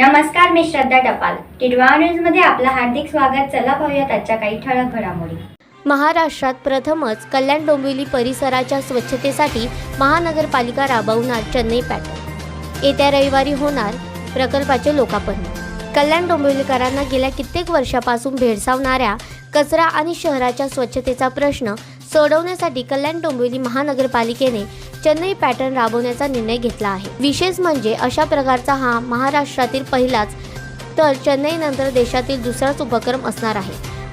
नमस्कार मी श्रद्धा टपाल. टिडवा न्यूजमध्ये आपलं हार्दिक स्वागत. चला पाहूयात आजच्या काही ठळक घडामोडी. महाराष्ट्रात प्रथमच कल्याण डोंबिवली परिसराच्या स्वच्छतेसाठी महानगरपालिका राबवणार चेन्नई पॅटर्न. येत्या रविवारी होणार प्रकल्पाचे लोकार्पण. कल्याण डोंबिवलीकरांना गेल्या कित्येक वर्षापासून भेडसावणाऱ्या कचरा आणि शहराच्या स्वच्छतेचा प्रश्न सोडवण्यासाठी कल्याण डोंबिवली महानगरपालिकेने चेन्नई पॅटर्न राबवण्याचा निर्णय घेतला आहे. विशेष म्हणजे अशा प्रकारचा हा महाराष्ट्रातील पहिलाच तर चेन्नईनंतर देशातील दुसराच उपक्रम असणार आहे.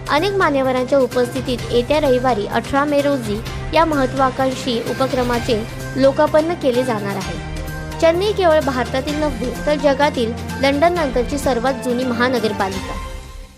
अनेक मान्यवरांच्या उपस्थितीत येत्या रविवारी अठरा मे रोजी या महत्वाकांक्षी उपक्रमाचे लोकार्पण केले जाणार आहे. चेन्नई केवळ भारतातील नव्हे तर जगातील लंडन नंतरची सर्वात जुनी महानगरपालिका.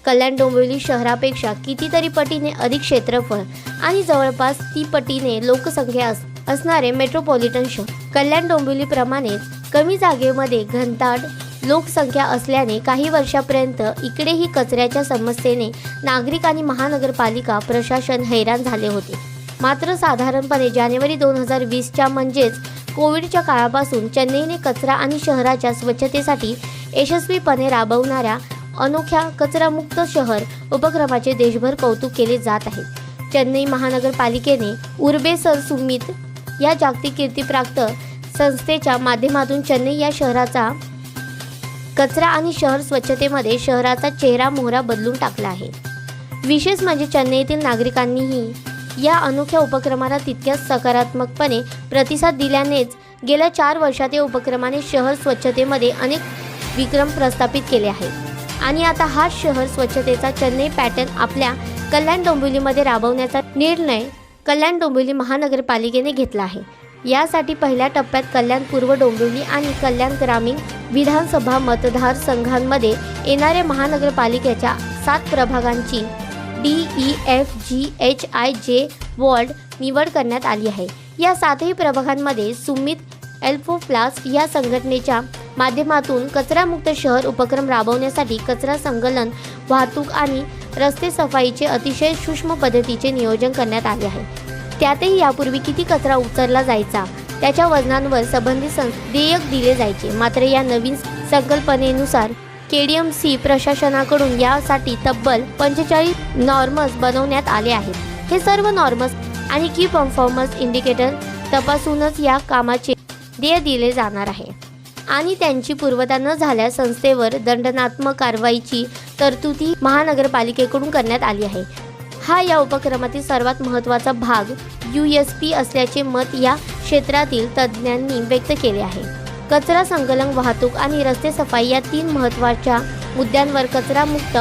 कल्याण डोंबिवली शहरापेक्षा कितीतरी पटीने अधिक क्षेत्रफळ आणि जवळपास ती पटीने लोकसंख्या असते असणारे मेट्रोपॉलिटन शहर कल्याण डोंबिवलीप्रमाणेच कमी जागेमध्ये घनताट लोकसंख्या असल्याने काही वर्षापर्यंत इकडेही कचऱ्याच्या समस्येने नागरिक आणि महानगरपालिका प्रशासन हैराण झाले होते. मात्र साधारणपणे जानेवारी दोन हजार वीसच्या म्हणजेच कोविडच्या काळापासून चेन्नईने कचरा आणि शहराच्या स्वच्छतेसाठी यशस्वीपणे राबवणाऱ्या अनोख्या कचरामुक्त शहर उपक्रमाचे देशभर कौतुक केले जात आहे. चेन्नई महानगरपालिकेने उर्बेसर सुमित या जागतिक कीर्तीप्राप्त संस्थेच्या माध्यमातून चेन्नई या शहराचा कचरा आणि शहर स्वच्छतेमध्ये शहराचा चेहरा मोहरा बदलून टाकला आहे. विशेष म्हणजे चेन्नईतील नागरिकांनीही या अनोख्या उपक्रमाला तितक्याच सकारात्मकपणे प्रतिसाद दिल्यानेच गेल्या चार वर्षात या उपक्रमाने शहर स्वच्छतेमध्ये अनेक विक्रम प्रस्थापित केले आहेत. आणि आता हा शहर स्वच्छतेचा चेन्नई पॅटर्न आपल्या कल्याण डोंबिवलीमध्ये राबवण्याचा निर्णय कल्याण डोंबिवली महानगरपालिकेने घेतला आहे. यासाठी पहिल्या टप्प्यात कल्याण पूर्व डोंबिवली आणि कल्याण ग्रामीण विधानसभा मतदारसंघांमध्ये येणाऱ्या महानगरपालिकेच्या सात प्रभागांची D E F G H I J ward निवड करण्यात आली आहे. या सातही प्रभागांमध्ये सुमित एल्फोप्लास या संघटनेच्या माध्यमातून कचरामुक्त शहर उपक्रम राबवण्यासाठी कचरा संकलन वाहतूक आणि रस्ते सफाईचे अतिशय सूक्ष्म पद्धतीचे नियोजन करण्यात आले आहे. त्यातही यापूर्वी किती कचरा उचलला जायचा? त्याच्या वजनांवर संबंधित सं देयक दिले जायचे. मात्र या नवीन संकल्पनेनुसार केडीएमसी प्रशासनाकडून यासाठी तब्बल पंचेचाळीस नॉर्मस बनवण्यात आले आहेत. हे सर्व नॉर्मस आणि की परफॉर्मन्स इंडिकेटर तपासूनच या कामाचे देय दिले जाणार आहे. आणि त्यांची पूर्वता न झाल्यास संस्थेवर दंडनात्मक कारवाईची तरतुदी महानगरपालिकेकडून करण्यात आली आहे. हा या उपक्रमातील सर्वात महत्त्वाचा भाग यू एस पी असल्याचे मत या क्षेत्रातील तज्ज्ञांनी व्यक्त केले आहे. कचरा संकलन वाहतूक आणि रस्ते सफाई या तीन महत्त्वाच्या मुद्द्यांवर कचरामुक्त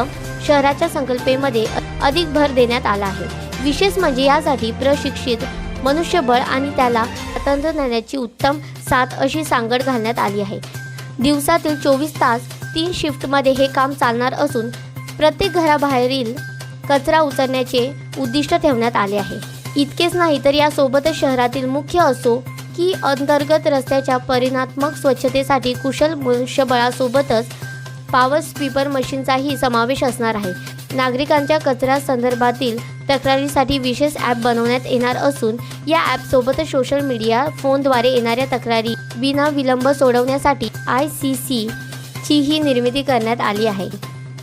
शहराच्या संकल्पेमध्ये अधिक भर देण्यात आला आहे. विशेष म्हणजे यासाठी प्रशिक्षित मनुष्यबळ आणि त्याला तंत्रज्ञानाची उत्तम साथ अशी सांगड घालण्यात आली आहे. दिवसातील चोवीस तास तीन शिफ्टमध्ये हे काम चालणार असून प्रत्येक घराबाहेरील कचरा उचलण्याचे उद्दिष्ट ठेवण्यात आले आहे. इतकेच नाही तर यासोबतच शहरातील मुख्य असो की अंतर्गत रस्त्याच्या परिणात्मक स्वच्छतेसाठी कुशल मनुष्यबळासोबतच पावर स्वीपर मशीनचाही समावेश असणार आहे. नागरिकांच्या कचरा संदर्भातील तक्रारीसाठी विशेष ॲप बनवण्यात येणार असून या ॲपसोबतच सोशल मीडिया फोनद्वारे येणाऱ्या तक्रारी विना विलंब सोडवण्यासाठी आय सी सी चीही निर्मिती करण्यात आली आहे.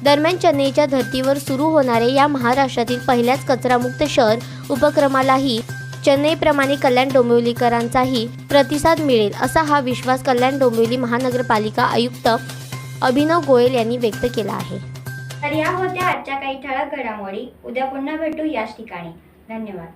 दरम्यान चेन्नईच्या धर्तीवर सुरू होणारे या महाराष्ट्रातील पहिल्याच कचरामुक्त शहर उपक्रमालाही चेन्नईप्रमाणे कल्याण डोंबिवलीकरांचाही प्रतिसाद मिळेल असा हा विश्वास कल्याण डोंबिवली महानगरपालिका आयुक्त अभिनव गोयल यांनी व्यक्त केला आहे. तर या होत्या आजच्या काही ठळक घडामोडी. उद्या पुन्हा भेटू याच ठिकाणी. धन्यवाद.